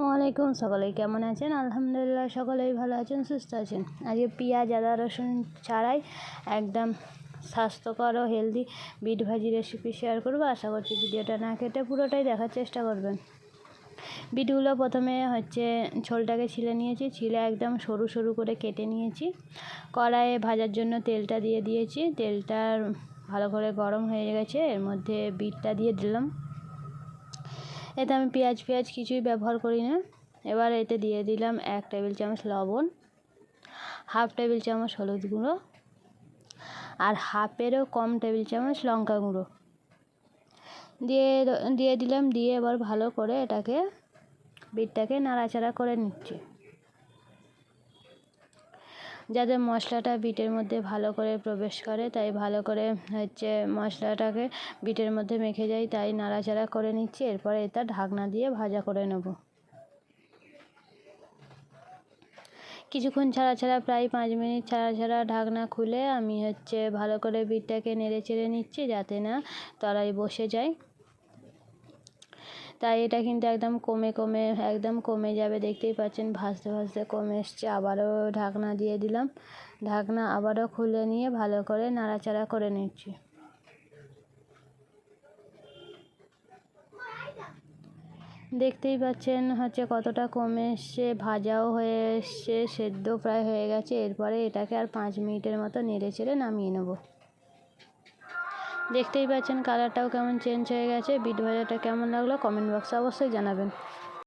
আসসালামাইকুম সকলে, কেমন আছেন? আলহামদুলিল্লাহ সকলেই ভালো আছেন, সুস্থ আছেন। আজকে পেঁয়াজ, আদা, রসুন ছাড়াই একদম স্বাস্থ্যকর ও হেলদি বিট ভাজি রেসিপি শেয়ার করব। আশা করছি ভিডিওটা না কেটে পুরোটাই দেখার চেষ্টা করবেন। বিটগুলো প্রথমে হচ্ছে ঝোলটাকে ছিলে নিয়েছি, ছিলে একদম সরু সরু করে কেটে নিয়েছি। কড়াইয়ে ভাজার জন্য তেলটা দিয়ে দিয়েছি। তেলটা ভালো করে গরম হয়ে গেছে, এর মধ্যে বিটটা দিয়ে দিলাম। এতে আমি পেঁয়াজ পেঁয়াজ কিছুই ব্যবহার করি না। এবার এতে দিয়ে দিলাম এক টেবিল চামচ লবণ, হাফ টেবিল চামচ হলুদ গুঁড়ো আর হাফেরও কম টেবিল চামচ লঙ্কা গুঁড়ো। দিয়ে দিয়ে দিলাম, দিয়ে এবার ভালো করে এটাকে, বিটটাকে নাড়াচাড়া করে নিচ্ছি। যাতে মশলাটা বিটের মধ্যে ভালো করে প্রবেশ করে, তাই ভালো করে হচ্ছে মশলাটাকে বিটের মধ্যে মেখে যায় তাই নাড়াচাড়া করে নিচ্ছি। এরপরে এটা ঢাকনা দিয়ে ভাজা করে নেব। কিছুক্ষণ ছাড়া ছাড়া প্রায় পাঁচ মিনিট ছাড়া ছাড়া ঢাকনা খুলে আমি হচ্ছে ভালো করে বিটটাকে নেড়ে চেড়ে নিচ্ছি, যাতে না তলায় বসে যায়। তাই এটা কিন্তু একদম কমে কমে, একদম কমে যাবে। দেখতেই পাচ্ছেন ভাজতে ভাজতে কমে এসছে। আবারও ঢাকনা দিয়ে দিলাম। ঢাকনা আবারও খুলে নিয়ে ভালো করে নাড়াচাড়া করে নিচ্ছি। দেখতেই পাচ্ছেন হচ্ছে কতটা কমে এসছে। ভাজাও হয়ে এসছে, সেদ্ধ প্রায় হয়ে গেছে। এরপরে এটাকে আর পাঁচ মিনিটের মতো নেড়ে চেড়ে নামিয়ে নেব। দেখতেই পাচ্ছেন কালারটাও কেমন চেঞ্জ হয়ে গেছে। বিট ভাজাটা কেমন লাগল? কমেন্ট বক্সে অবশ্যই জানাবেন।